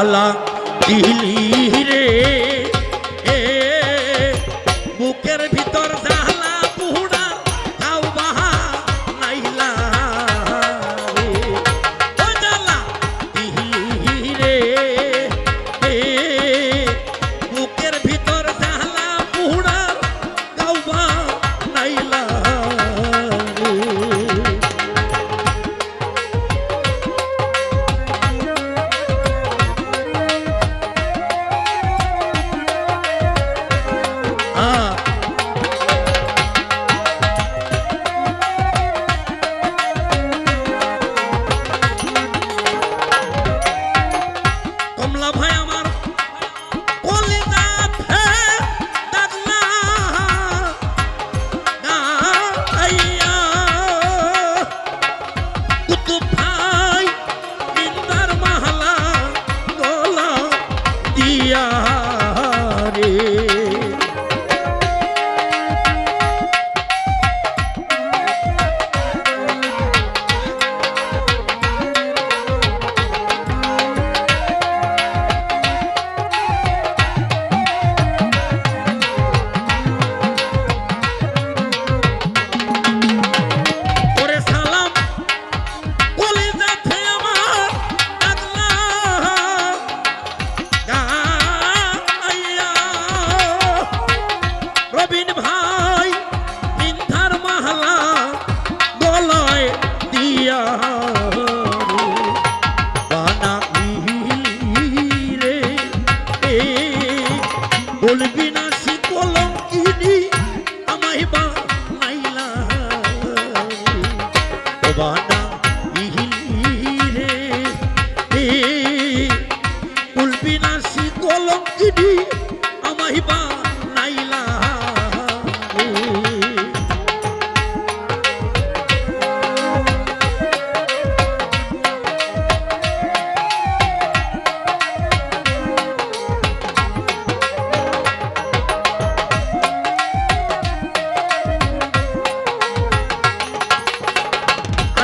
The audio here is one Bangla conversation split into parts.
আলা দিলি রে। এ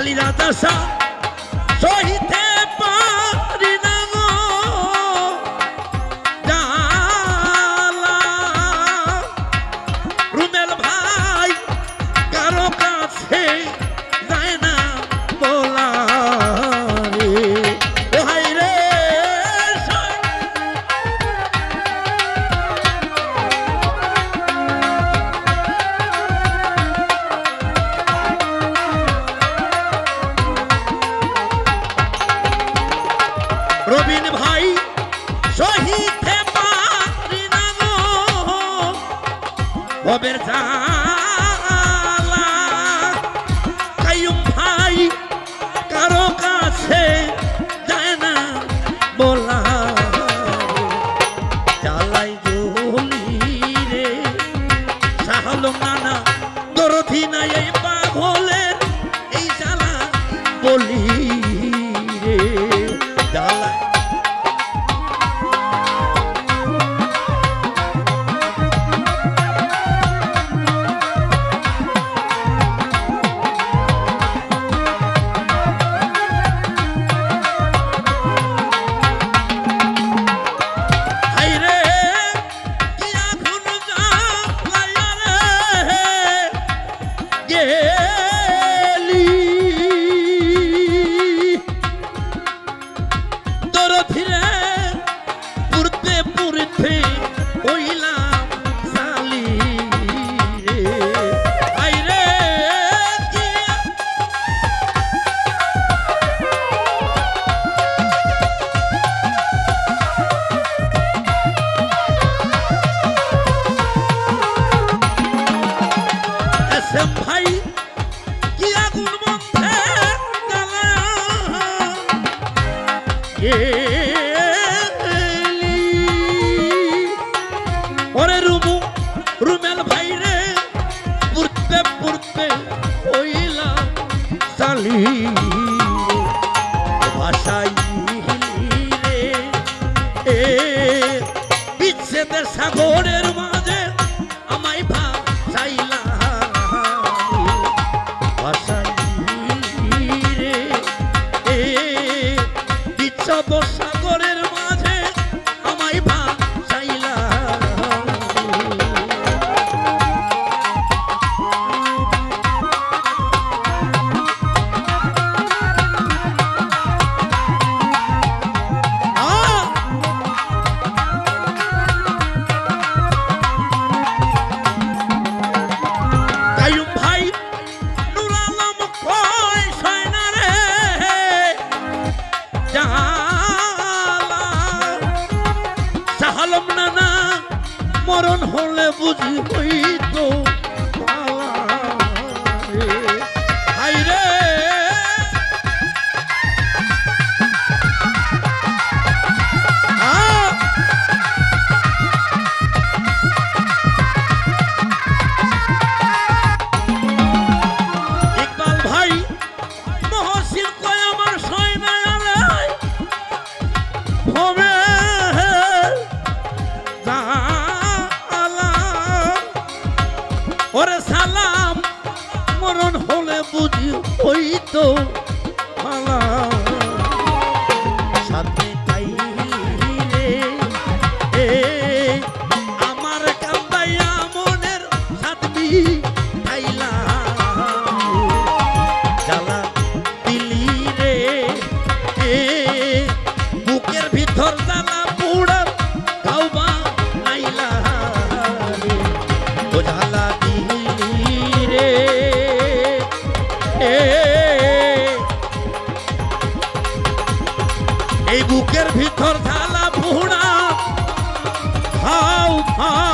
কালী রাজা শাহ শহীদ Obertan বিচ্ছেদের সাগরের মাঝে আমায় ভাসাইলা। ভাসাই রে বিচ্ছ বসে 不知回头。ওরে সালাম মরণ হলে বুঝি হইতো। এই বুকের ভিতর ঝালা ভুড়া হাও হাও